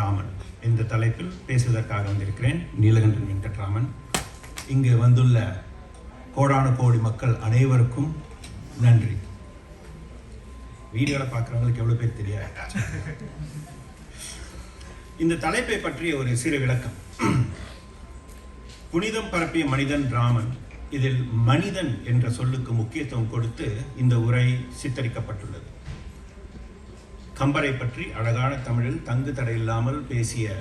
ராமன். இந்த தலைப்பில் பேசுவதற்காக வந்திருக்கிறேன் நீலகண்டன் வெங்கட்ராமன். இங்கு வந்துள்ள கோடான கோடி மக்கள் அனைவருக்கும் நன்றி. வீடியோவில் பார்க்குறவங்களுக்கு எவ்வளோ பேர் தெரியாது. இந்த தலைப்பை பற்றிய ஒரு சிறு விளக்கம். புனிதம் பரப்பிய மனிதன் ராமன் இதில் மனிதன் என்ற சொல்லுக்கு முக்கியத்துவம் கொடுத்து இந்த உரை சித்தரிக்கப்பட்டுள்ளது. கம்பரை பற்றி அழகான தமிழில் தங்கு தடையில்லாமல் பேசிய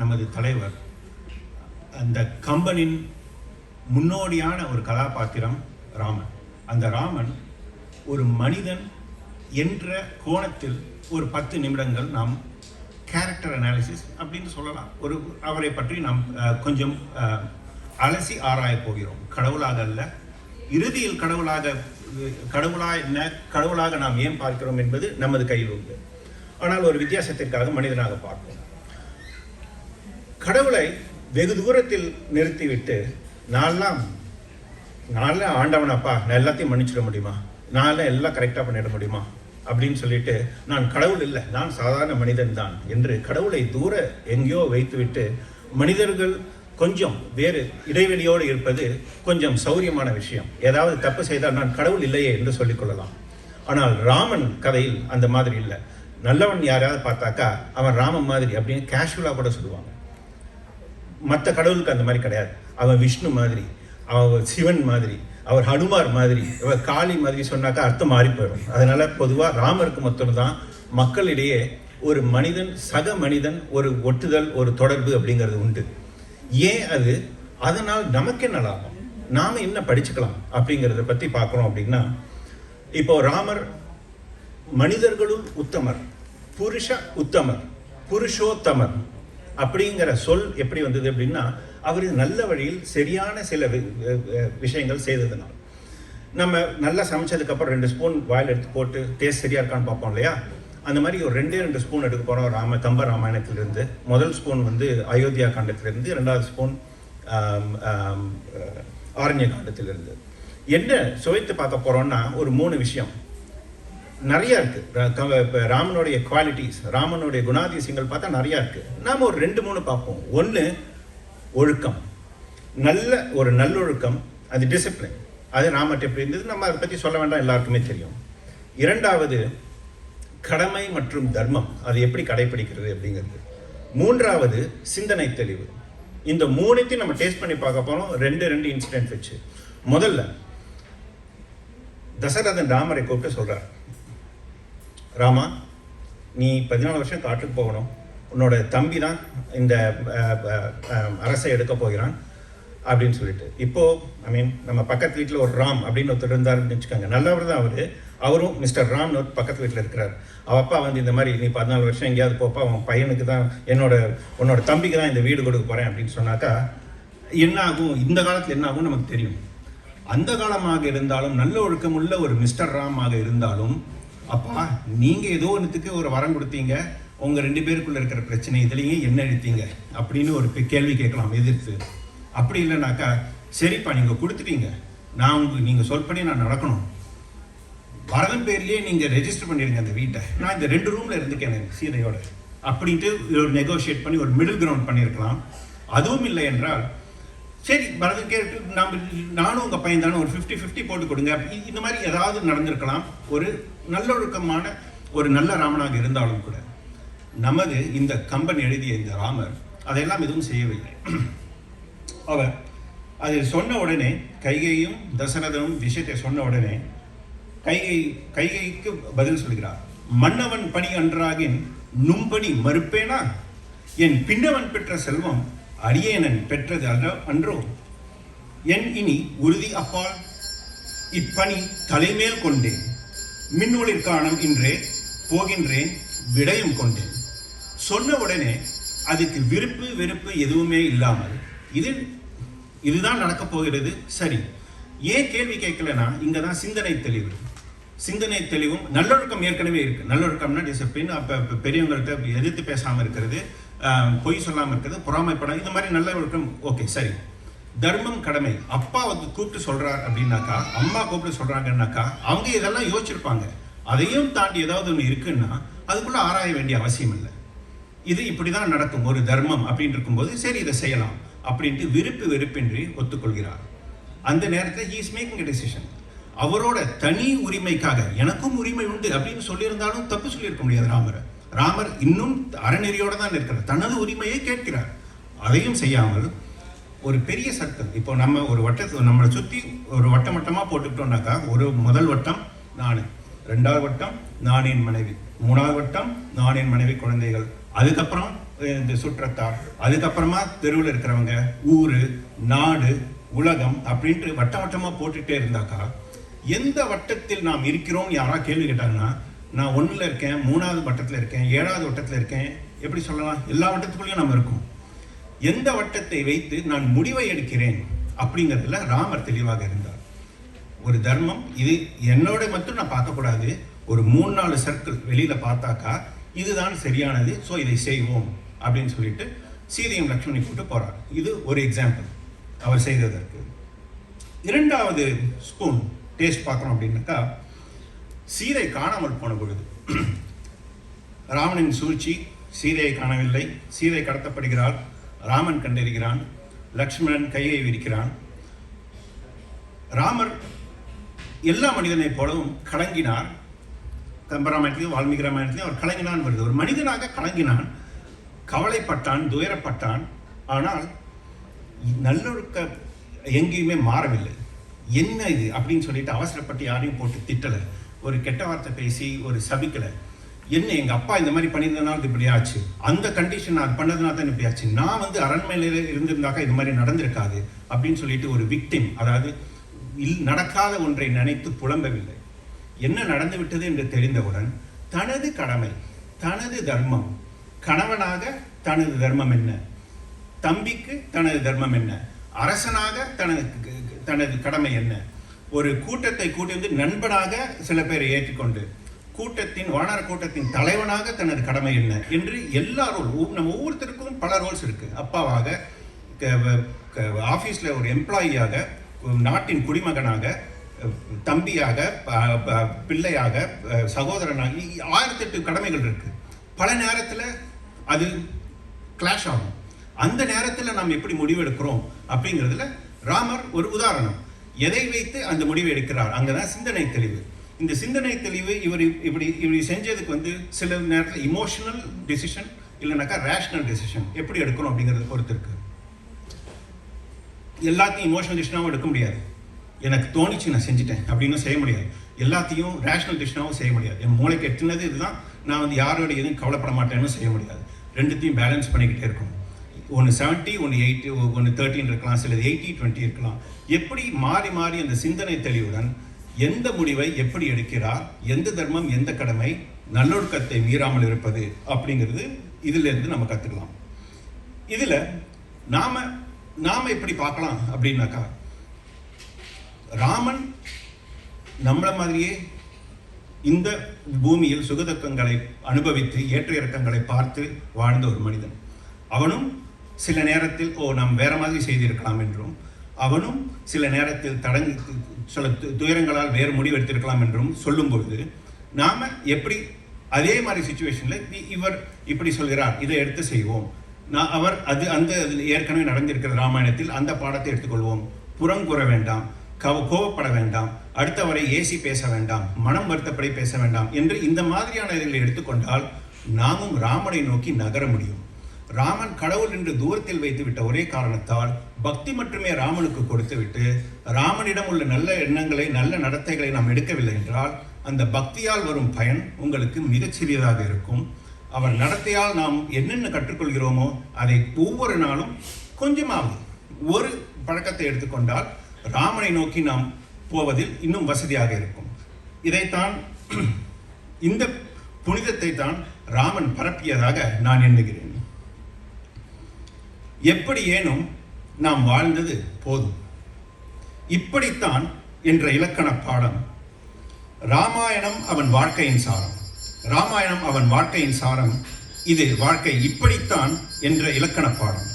நமது தலைவர் அந்த கம்பனின் முன்னோடியான ஒரு கதாபாத்திரம் ராமன். அந்த ராமன் ஒரு மனிதன் என்ற கோணத்தில் ஒரு பத்து நிமிடங்கள் நாம் கேரக்டர் அனாலிசிஸ் அப்படின்னு சொல்லலாம். ஒரு அவரை பற்றி நாம் கொஞ்சம் அலசி ஆராயப் போகிறோம். கடவுளாக அல்ல இறுதியில் கடவுளாக கடவுளாய் கடவுளாக கடவுளாக நாம் ஏன் பார்க்கிறோம் என்பது நமது கையில் உண்டு. ஆனால் ஒரு வித்தியாசத்திற்காக மனிதனாக பார்ப்போம். கடவுளை வெகு தூரத்தில் நிறுத்திவிட்டு நான்லாம் நான்லாம் ஆண்டவனப்பா நான் எல்லாத்தையும் மன்னிச்சிட முடியுமா? நான்லாம் எல்லாம் கரெக்டாக பண்ணிட முடியுமா? அப்படின்னு சொல்லிட்டு நான் கடவுள் இல்லை நான் சாதாரண மனிதன் தான் என்று கடவுளை தூர எங்கேயோ வைத்துவிட்டு மனிதர்கள் கொஞ்சம் வேறு இடைவெளியோடு இருப்பது கொஞ்சம் சௌரியமான விஷயம். ஏதாவது தப்பு செய்தால் நான் கடவுள் இல்லையே என்று சொல்லிக் கொள்ளலாம். ஆனால் ராமன் கதையில் அந்த மாதிரி இல்லை. நல்லவன் யாராவது பார்த்தாக்கா அவன் ராமன் மாதிரி அப்படின்னு கேஷுவலாக கூட சொல்லுவாங்க. மற்ற கடவுளுக்கு அந்த மாதிரி கிடையாது. அவன் விஷ்ணு மாதிரி அவன் சிவன் மாதிரி அவர் ஹனுமார் மாதிரி அவர் காளி மாதிரி சொன்னாக்கா அர்த்தம் மாறி போயிடும். அதனால பொதுவாக ராமருக்கு மட்டும்தான் மக்களிடையே ஒரு மனிதன் சக மனிதன் ஒரு ஒட்டுதல் ஒரு தொடர்பு அப்படிங்கிறது உண்டு. ஏன் அது? அதனால் நமக்கு என்ன லாபம்? நாம என்ன படிச்சுக்கலாம் அப்படிங்கிறத பற்றி பார்க்குறோம் அப்படின்னா இப்போ ராமர் மனிதர்களுள் உத்தமர் புருஷ உத்தமர் புருஷோத்தமர் அப்படிங்கிற சொல் எப்படி வந்தது அப்படின்னா அவர் நல்ல வழியில் சரியான சில வி- விஷயங்கள் செய்ததுனால். நம்ம நல்லா சமைச்சதுக்கப்புறம் ரெண்டு ஸ்பூன் வாயில் எடுத்து போட்டு டேஸ்ட் சரியாக இருக்கான்னு பார்ப்போம் இல்லையா? அந்த மாதிரி ஒரு ரெண்டே ரெண்டு ஸ்பூன் எடுக்க போகிறோம் ராம கம்ப ராமாயணத்திலிருந்து. முதல் ஸ்பூன் வந்து அயோத்தியா காண்டத்திலிருந்து ரெண்டாவது ஸ்பூன் ஆரண்ய காண்டத்திலிருந்து. என்ன சுவைத்து பார்க்க போகிறோம்னா ஒரு மூணு விஷயம். நிறையா இருக்குது இப்போ ராமனுடைய குவாலிட்டிஸ் ராமனுடைய குணாதிசயங்கள் பார்த்தா நிறையா இருக்குது நாம் ஒரு ரெண்டு மூணு பார்ப்போம். ஒன்று ஒழுக்கம். நல்ல ஒரு நல்லொழுக்கம் அது டிசிப்ளின் அது ராமர்கிட்ட எப்படி இருந்தது நம்ம அதை பற்றி சொல்ல வேண்டாம். எல்லாருக்குமே தெரியும். இரண்டாவது கடமை மற்றும் தர்மம் அது எப்படி கடைபிடிக்கிறது அப்படிங்கிறது. மூன்றாவது சிந்தனை தெளிவு. இந்த மூணுத்தையும் நம்ம டேஸ்ட் பண்ணி பார்க்க போகிறோம் ரெண்டு ரெண்டு இன்சிடென்ட் வச்சு. முதல்ல தசரதன் ராமரை கூப்பிட்டு சொல்கிறார் ராமா நீ பதினாலு வருஷம் காட்டுக்கு போகணும். உன்னோட தம்பி தான் இந்த அரசை எடுக்க போகிறான் அப்படின்னு சொல்லிட்டு. இப்போது ஐ மீன் நம்ம பக்கத்து வீட்டில் ஒரு ராம் அப்படின்னு ஒருத்தர் இருந்தாருன்னு வச்சுக்கோங்க. நல்லவர் தான் அவர். அவரும் மிஸ்டர் ராம்னு பக்கத்து வீட்டில் இருக்கிறார். அவள் அப்பா வந்து இந்த மாதிரி நீ பதினாலு வருஷம் எங்கேயாவது போப்பா அவன் பையனுக்கு தான் என்னோட உன்னோட தம்பிக்கு தான் இந்த வீடு கொடுக்க போகிறேன் அப்படின்னு சொன்னாக்கா என்ன ஆகும் இந்த காலத்தில் என்ன ஆகும் நமக்கு தெரியும். அந்த காலமாக இருந்தாலும் நல்ல ஒழுக்கமுள்ள ஒரு மிஸ்டர் ராமாக இருந்தாலும் அப்பா நீங்கள் ஏதோ ஒன்றுத்துக்கு ஒரு வரம் கொடுத்தீங்க உங்கள் ரெண்டு பேருக்குள்ளே இருக்கிற பிரச்சனை இதுலேயும் என்ன எடுத்தீங்க? அப்படின்னு ஒரு கேள்வி கேட்கலாம் எதிர்த்து. அப்படி இல்லைனாக்கா சரிப்பா நீங்கள் கொடுத்துட்டீங்க. நான் உங்களுக்கு நீங்கள் சொல்படி நான் நடக்கணும். பரதம் பேர்லயே நீங்க ரெஜிஸ்டர் பண்ணிடுங்க அந்த வீட்டை. நான் இந்த ரெண்டு ரூம்ல இருந்துக்கேன் சீதையோட. அப்படின்ட்டு ஒரு நெகோஷியேட் பண்ணி ஒரு மிடில் கிரவுண்ட் பண்ணியிருக்கலாம் அதுவும் இல்லை என்றால் சரி பரதம் கேட்டு நாம் நானும் உங்கள் பையன் தானே ஒரு ஃபிஃப்டி ஃபிஃப்டி போட்டு கொடுங்க. இந்த மாதிரி ஏதாவது நடந்திருக்கலாம். ஒரு நல்லொழுக்கமான ஒரு நல்ல ராமனாக இருந்தாலும் கூட நமது இந்த கம்பன் எழுதிய இந்த ராமர் அதையெல்லாம் எதுவும் செய்யவில்லை. அவர் அதை சொன்ன உடனே கைகையும் தசரதனும் விஷயத்தை சொன்ன உடனே கைகை கைகைக்கு பதில் சொல்கிறார். மன்னவன் பணி அன்றாகின் நும்படி மறுப்பேனா? என் பின்னவன் பெற்ற செல்வம் அரியேனன் பெற்றது அல்ல அன்றோ? என் இனி உறுதி அப்பால் இப்பணி தலைமேல் கொண்டேன். மின்னொளிர் காணம் இன்றே போகின்றேன் விடயம் கொண்டேன். சொன்ன உடனே அதுக்கு விருப்பு வெறுப்பு எதுவுமே இல்லாமல் இது இதுதான் நடக்கப் போகிறது சரி. ஏன் கேள்வி கேட்கலனா இங்கே தான் சிந்தனை தெளிவு. சிந்தனை தெளிவும் நல்லொழுக்கம் ஏற்கனவே இருக்கு. நல்லொழுக்கம்னா டிசிப்ளின் அப்ப பெரியவங்கள்ட்ட எதிர்த்து பேசாம இருக்கிறது பொய் சொல்லாமல் இருக்கிறது பொறாமைப்படம் இந்த மாதிரி நல்ல ஒழுக்கம் ஓகே சரி. தர்மம் கடமை. அப்பா வந்து கூப்பிட்டு சொல்கிறார் அப்படின்னாக்கா அம்மா கூப்பிட்டு சொல்றாங்கன்னாக்கா அவங்க இதெல்லாம் யோசிச்சிருப்பாங்க. அதையும் தாண்டி ஏதாவது ஒன்று இருக்குன்னா அதுக்குள்ளே ஆராய வேண்டிய அவசியம் இல்லை. இது இப்படி தான் நடக்கும். ஒரு தர்மம் அப்படின்னு இருக்கும்போது சரி இதை செய்யலாம் அப்படின்ட்டு விருப்பு வெறுப்பின்றி ஒத்துக்கொள்கிறார். அந்த நேரத்தில் he is making a decision அவரோட தனி உரிமைக்காக எனக்கும் உரிமை உண்டு அப்படின்னு சொல்லியிருந்தாலும் தப்பு சொல்லியிருக்க முடியாது ராமரை. ராமர் இன்னும் அறநெறியோட தான் இருக்கிறார் தனது உரிமையை கேட்கிறார். அதையும் செய்யாமல் ஒரு பெரிய சட்டம் இப்போ நம்ம ஒரு வட்டத்தை நம்மளை சுற்றி ஒரு வட்டம் வட்டமாக போட்டுக்கிட்டோம்னாக்கா ஒரு முதல் வட்டம் நான் ரெண்டாவது வட்டம் நான் என் மனைவி மூணாவது வட்டம் நான் என் மனைவி குழந்தைகள் அதுக்கப்புறம் இந்த சுற்றத்தார் அதுக்கப்புறமா தெருவில் இருக்கிறவங்க ஊர் நாடு உலகம் அப்படின்ட்டு வட்டம் வட்டமாக போட்டுகிட்டே இருந்தாக்கா எந்த வட்டத்தில் நாம் இருக்கிறோம்? யாரா கேள்வி கேட்டாங்கன்னா நான் ஒன்றில் இருக்கேன் மூணாவது வட்டத்தில் இருக்கேன் ஏழாவது வட்டத்தில் இருக்கேன் எப்படி சொல்லலாம்? எல்லா வட்டத்துக்குள்ளேயும் நம்ம இருக்கோம். எந்த வட்டத்தை வைத்து நான் முடிவை எடுக்கிறேன்? அப்படிங்கிறதுல ராமர் தெளிவாக இருந்தார். ஒரு தர்மம் இது என்னோட மட்டும் நான் பார்க்கக்கூடாது. ஒரு மூணு நாலு சர்க்கிள் வெளியில் பார்த்தாக்கா இதுதான் சரியானது ஸோ இதை செய்வோம் அப்படின்னு சொல்லிட்டு சீதையும் லக்ஷ்மணி கூட்டு போகிறார் இது ஒரு எக்ஸாம்பிள் அவர் செய்ததற்கு. இரண்டாவது ஸ்பூன் டேஸ்ட் பார்க்குறோம் அப்படின்னாக்கா சீதை காணாமல் போன பொழுது ராவணன் சூழ்ச்சி சீதையை காணவில்லை. சீதை கடத்தப்படுகிறார் ராமன் கண்டறிகிறான் லக்ஷ்மணன் கையை விரிக்கிறான். ராமர் எல்லா மனிதனைப் போலவும் கலங்கினார். கம்பராமாயணத்திலையும் வால்மீகி ராமாயணத்திலையும் அவர் கலங்கினான் வருது. ஒரு மனிதனாக கலங்கினான் கவலைப்பட்டான் துயரப்பட்டான். ஆனால் நல்லொழுக்க எங்கேயுமே மாறவில்லை. என்ன இது அப்படின்னு சொல்லிட்டு அவசரப்பட்டு யாரையும் போட்டு திட்டலை. ஒரு கெட்ட வார்த்தை பேசி ஒரு சபிக்கலை. என்ன எங்கள் அப்பா இந்த மாதிரி பண்ணியிருந்தனால இது இப்படி ஆச்சு? அந்த கண்டிஷன் அது பண்ணதுனால தான் இப்படி ஆச்சு. நான் வந்து அரண்மனையில் இருந்திருந்தாக்கா இது மாதிரி நடந்திருக்காது அப்படின்னு சொல்லிட்டு ஒரு விக்டிம் அதாவது இல் நடக்காத ஒன்றை நினைத்து புலம்பவில்லை. என்ன நடந்து விட்டது என்று தெரிந்தவுடன் தனது கடமை தனது தர்மம் கணவனாக தனது தர்மம் என்ன? தம்பிக்கு தனது தர்மம் என்ன? அரசனாக தனது தனது கடமை என்ன? ஒரு கூட்டத்தை கூட்டி வந்து நண்பனாக சில பேரை ஏற்றுக்கொண்டு கூட்டத்தின் வானர கூட்டத்தின் தலைவனாக தனது கடமை என்ன? என்று எல்லா ரோல் நம்ம ஒவ்வொருத்தருக்கும் பல ரோல்ஸ் இருக்குது அப்பாவாக ஆஃபீஸில் ஒரு எம்ப்ளாயியாக நாட்டின் குடிமகனாக தம்பியாக ப- ப- பிள்ளையாக சகோதரனாக ஆயிரத்தெட்டு கடமைகள் இருக்குது பல நேரத்தில் அது கிளாஷ் ஆகும். அந்த நேரத்தில் நாம் எப்படி முடிவெடுக்கிறோம்? அப்படிங்கிறதுல ராமர் ஒரு உதாரணம். எதை வைத்து அந்த முடிவு எடுக்கிறார்? அங்கதான் சிந்தனை தெளிவு. இந்த சிந்தனை தெளிவு இவர் இப்படி இப்படி செஞ்சதுக்கு வந்து சில நேரத்தில் இமோஷனல் டெசிஷன் இல்லைனாக்கா ரேஷனல் டெசிஷன் எப்படி எடுக்கணும் அப்படிங்கிறத பொறுத்து இருக்கு எல்லாத்தையும் இமோஷனல் டிசிஷனாகவும் எடுக்க முடியாது. எனக்கு தோணிச்சு நான் செஞ்சுட்டேன் அப்படின்னு செய்ய முடியாது. எல்லாத்தையும் ரேஷனல் டிசிஷனாகவும் செய்ய முடியாது. என் மூளைக்கு எட்டினது இதுதான். நான் வந்து யாரோட எதுவும் கவலைப்பட மாட்டேன்னு செய்ய முடியாது. ரெண்டுத்தையும் பேலன்ஸ் பண்ணிக்கிட்டே இருக்கணும். ஒன்று செவன்ட்டி ஒன்று எயிட்டி ஒன்று தேர்ட்டின் இருக்கலாம் சிலது எயிட்டி டுவெண்ட்டி இருக்கலாம். எப்படி மாறி மாறி அந்த சிந்தனை தெளிவுடன் எந்த முடிவை எப்படி எடுக்கிறார் எந்த தர்மம் எந்த கடமை நல்லொழுக்கத்தை மீறாமல் இருப்பது அப்படிங்கிறது இதிலிருந்து நம்ம கற்றுக்கலாம் இதில் நாம் நாம் எப்படி பார்க்கலாம் அப்படின்னாக்கா ராமன் நம்மளை மாதிரியே இந்த பூமியில் சுகதுக்கங்களை அனுபவித்து ஏற்ற இறக்கங்களை பார்த்து வாழ்ந்த ஒரு மனிதன். அவனும் சில நேரத்தில் ஓ நாம் வேற மாதிரி செய்திருக்கலாம் என்றும் அவனும் சில நேரத்தில் தடங்கு சில து- துயரங்களால் வேறு முடிவு எடுத்திருக்கலாம் என்றும் சொல்லும் பொழுது எப்படி அதே மாதிரி சுச்சுவேஷனில் இவர் இப்படி சொல்கிறார் இதை எடுத்து செய்வோம். நான் அவர் அது அந்த அதில் ஏற்கனவே நடந்திருக்கிற ராமாயணத்தில் அந்த பாடத்தை எடுத்துக்கொள்வோம். புறம் கூற வேண்டாம் கவ கோவப்பட வேண்டாம் அடுத்தவரை ஏசி பேச வேண்டாம் மனம் வருத்தப்படி பேச வேண்டாம் என்று இந்த மாதிரியான இதில் எடுத்துக்கொண்டால் நாமும் ராமனை நோக்கி நகர முடியும். ராமன் கடவுள் என்று தூரத்தில் வைத்துவிட்ட ஒரே காரணத்தால் பக்தி மட்டுமே ராமனுக்கு கொடுத்துவிட்டு ராமனிடம் உள்ள நல்ல எண்ணங்களை நல்ல நடத்தைகளை நாம் எடுக்கவில்லை என்றால் அந்த பக்தியால் வரும் பயன் உங்களுக்கு மிகச் சிறியதாக இருக்கும். அவர் நடத்தையால் நாம் என்னென்ன கற்றுக்கொள்கிறோமோ அதை ஒவ்வொரு நாளும் கொஞ்சமாவது ஒரு பழக்கத்தை எடுத்துக்கொண்டால் ராமனை நோக்கி நாம் போவதில் இன்னும் வசதியாக இருக்கும். இதைத்தான் இந்த புனிதத்தை தான் ராமன் பரப்பியதாக நான் எண்ணுகிறேன். எப்படி ஏனும் நாம் வாழ்ந்தது போதும். இப்படித்தான் என்ற இலக்கண பாடம். ராமாயணம் அவன் வாழ்க்கையின் சாரம். ராமாயணம் அவன் வாழ்க்கையின் சாரம். இது வாழ்க்கை இப்படித்தான் என்ற இலக்கண பாடம்.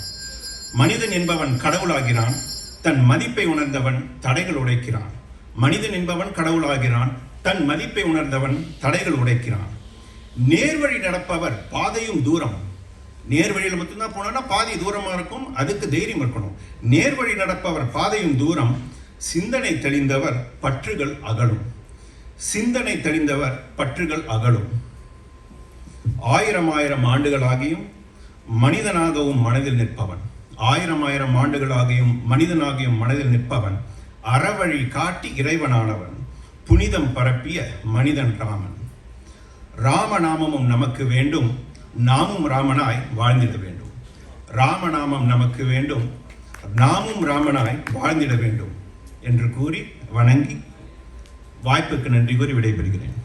மனிதன் என்பவன் கடவுளாகிறான். தன் மதிப்பை உணர்ந்தவன் தடைகள் உடைக்கிறான். மனிதன் என்பவன் கடவுளாகிறான். தன் மதிப்பை உணர்ந்தவன் தடைகள் உடைக்கிறான். நேர்வழி நடப்பவர் பாதையும் தூரம். நேர் வழியில் மட்டும்தான் போனோம்னா பாதி தூரமாக இருக்கும். அதுக்கு தைரியம் இருக்கணும். நேர் வழி நடப்பவர் பாதையும் தூரம் சிந்தனை தெளிந்தவர் பற்றுகள் அகலும். சிந்தனை தெளிந்தவர் பற்றுகள் அகலும். ஆயிரம் ஆயிரம் ஆண்டுகளாகியும் மனிதனாகவும் மனதில் நிற்பவன். ஆயிரம் ஆயிரம் ஆண்டுகளாகியும் மனிதனாகியும் மனதில் நிற்பவன். அறவழி காட்டி இறைவனானவன். புனிதம் பரப்பிய மனிதன் ராமன். ராமநாமமும் நமக்கு வேண்டும். நாமும் ராமனாய் வாழ்ந்திட வேண்டும். ராமநாமம் நமக்கு வேண்டும். நாமும் ராமனாய் வாழ்ந்திட வேண்டும் என்று கூறி வணங்கி வாய்ப்புக்கு நன்றி கூறி விடைபெறுகிறேன்.